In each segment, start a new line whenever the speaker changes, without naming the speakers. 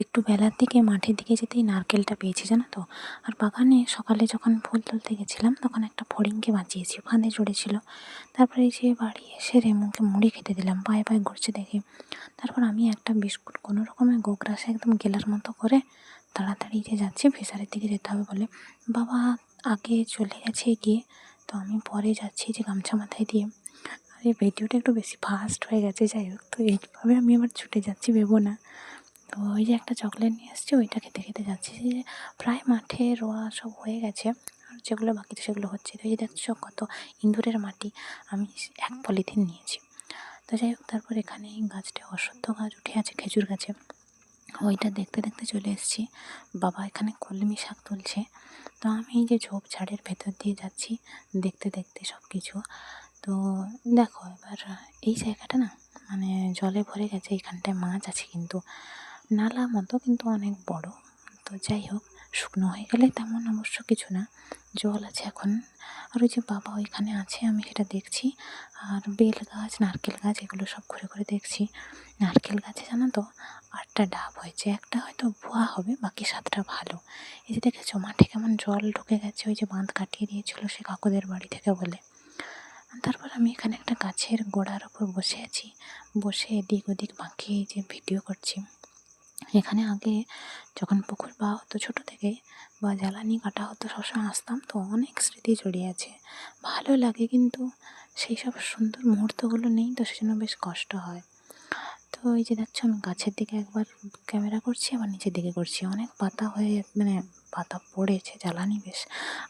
একটু বেলার দিকে মাঠের দিকে যেতেই নারকেলটা পেয়েছি, জানো তো? আর বাগানে সকালে যখন ফুল তুলতে গেছিলাম, তখন একটা ফড়িংকে বাঁচিয়েছি ফাঁদে চড়েছিল তারপরে এই যে বাড়ি এসে রেমুকে মুড়ি খেতে দিলাম, পায়ে পায়ে ঘুরছে দেখে। তারপর আমি একটা বিস্কুট, কোনো রকমে গোগ্রাসে একদম গেলার মতো করে তাড়াতাড়ি যে যাচ্ছি ফিশারের দিকে যেতে হবে বলে। বাবা আগে চলে গেছে গিয়ে, তো আমি পরে যাচ্ছি যে গামছা মাথায় দিয়ে। আর এই ভিডিওটা একটু বেশি ফাস্ট হয়ে গেছে, যাই হোক। তো এইভাবে আমি আবার ছুটে যাচ্ছি, ভেবো না। তো ওই যে একটা চকলেট নিয়ে এসেছি ওইটা খেতে খেতে যাচ্ছি যে প্রায় মাঠে রোয়া সব হয়ে গেছে। আর যেগুলো বাকি তো সেগুলো হচ্ছে। তো এই যে দেখছ কত ইঁদুরের মাটি, আমি এক পলিথিন নিয়েছি। তো যাই হোক, তারপর এখানে গাছটা অশ্বত্থ গাছ, উঠে আছে খেজুর গাছে। ওইটা দেখতে দেখতে চলে এসেছি। বাবা এখানে কলমি শাক তুলছে। তো আমি এই যে ঝোপঝাড়ের ভেতর দিয়ে যাচ্ছি, দেখতে দেখতে সব কিছু তো দেখো, এবার এই জায়গাটা না মানে জলে ভরে গেছে এইখানটায় মাছ আছে কিন্তু। নালা মতো কিন্তু অনেক বড়। তো যাই হোক, শুকনো হয়ে গেলে তেমন অবশ্য কিছু না। জল আছে এখন। আর ওই যে বাবা ওইখানে আছে, আমি সেটা দেখছি। আর বেল গাছ, নারকেল গাছ, এগুলো সব ঘুরে ঘুরে দেখছি। নারকেল গাছে জানো তো, আটটা ডাব হয়েছে। একটা হয়তো ভুয়া হবে, বাকি সাতটা ভালো। এই যে দেখেছ, মাঠে কেমন জল ঢুকে গেছে, ওই যে বাঁধ কাটিয়ে দিয়েছিল সে কাকুদের বাড়ি থেকে বলে। তারপর আমি এখানে একটা গাছের গোড়ার ওপর বসে আছি। বসে এদিক ওদিক বাঁকিয়ে যে ভিডিও করছি। এখানে আগে যখন পুকুর বা হতো ছোটো থেকে বা জ্বালানি কাটা হতো সবসময় আসতাম, তো অনেক স্মৃতি জড়িয়ে আছে। ভালো লাগে কিন্তু সেই সব সুন্দর মুহূর্তগুলো নেই, তো সেজন্য বেশ কষ্ট হয়। তো এই যে দেখছ, আমি গাছের দিকে একবার ক্যামেরা করছি, আবার নিচের দিকে করছি। অনেক পাতা হয়ে মানে পাতা পড়েছে, জ্বালানি বেশ।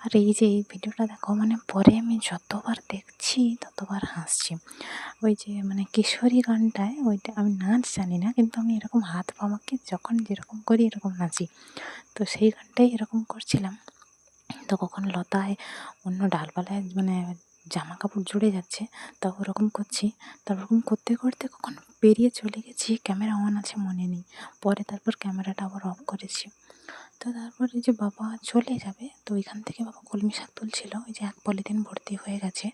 আর এই যে এই ভিডিওটা দেখো মানে পরে আমি যতবার দেখছি, ততবার হাসছি। ওই যে মানে কিশোরী গানটায়, ওইটা আমি নাচ জানি না, কিন্তু আমি এরকম হাত পামাকে যখন যেরকম করি, এরকম নাচি। তো সেই গানটাই এরকম করছিলাম। তো কখন লতায় অন্য ডালপালায় মানে জামা কাপড় জুড়ে যাচ্ছে তা ওরকম করছি। তা ওরকম করতে করতে কখন পেরিয়ে চলে গেছি, ক্যামেরা অন আছে মনে নেই। পরে তারপর ক্যামেরাটা আবার অফ করেছি। তো তারপরে যে বাবা চলে যাবে, তো ওইখান থেকে বাবা কলমি শাক তুলছিল, ওই যে এক পলিথিন ভর্তি হয়ে গেছে।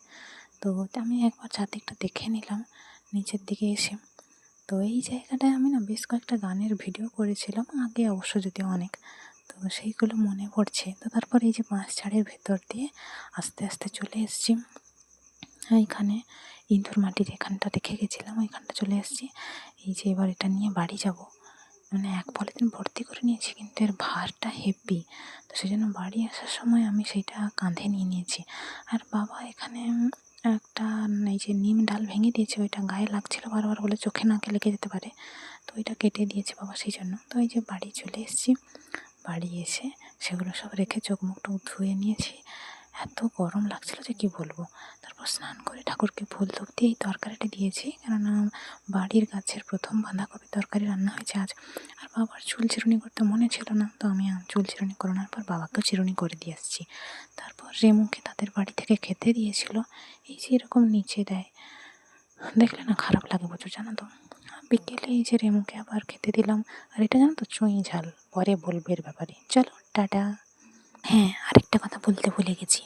তো আমি একবার চারদিকটা দেখে নিলাম, নিচের দিকে এসে। তো এই জায়গাটায় আমি না বেশ কয়েকটা গানের ভিডিও করেছিলাম, আগে অবশ্য যদিও অনেক। তো সেইগুলো মনে পড়ছে। তো তারপর এই যে বাঁশ ছাড়ের ভেতর দিয়ে আস্তে আস্তে চলে এসেছি। এইখানে ইঁদুর মাটির এখানটা রেখে গেছিলাম, ওইখানটা চলে এসেছি। এই যে এবার এটা নিয়ে বাড়ি যাব। মানে এক পলিথিন ভর্তি করে নিয়েছি, কিন্তু এর ভারটা হেভি তো সেই জন্য বাড়ি আসার সময় আমি সেইটা কাঁধে নিয়ে নিয়েছি। আর বাবা এখানে একটা এই যে নিম ডাল ভেঙে দিয়েছে, ওইটা গায়ে লাগছিল বারবার বলে চোখে নাকে লেগে যেতে পারে। তো ওইটা কেটে দিয়েছে বাবা সেই জন্য তো এই যে বাড়ি চলে এসেছি, বাড়ি এসে সেগুলো সব রেখে চোখ মুখটা ধুয়ে নিয়েছি। এত গরম লাগছিল যে কি বলব? তারপর স্নান করে ঠাকুরকে ফুল ধূপ দিয়ে এই তরকারিটা দিয়েছি। কেননা বাড়ির গাছের প্রথম বাঁধাকপি তরকারি রান্না হয়েছে আজ। আর বাবার চুল চিরুনি করতে মনে ছিল না, তো আমি চুল চিরুনি করানোর পর বাবাকেও চিরুনি করে দিয়ে আসছি। তারপর রেমুকে তাদের বাড়ি থেকে খেতে দিয়েছিল। এই যে এরকম নিচে দেয়, দেখলে না খারাপ লাগে প্রচুর জানো তো? বিকেলে এই যে রেমুকে আবার খেতে দিলাম। আর এটা জানো তো চুঁই ঝাল, পরে বলবে এর ব্যাপারে। চলো, টাটা। হ্যাঁ আরেকটা কথা বলতে ভুলে গেছি।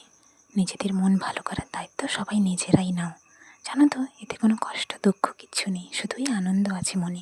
নিজেদের মন ভালো করার দায়িত্ব সবাই নিজেরাই নাও। জানো তো, এতে কোনো কষ্ট, দুঃখ, কিচ্ছু নেই। শুধুই আনন্দ আছে মনে।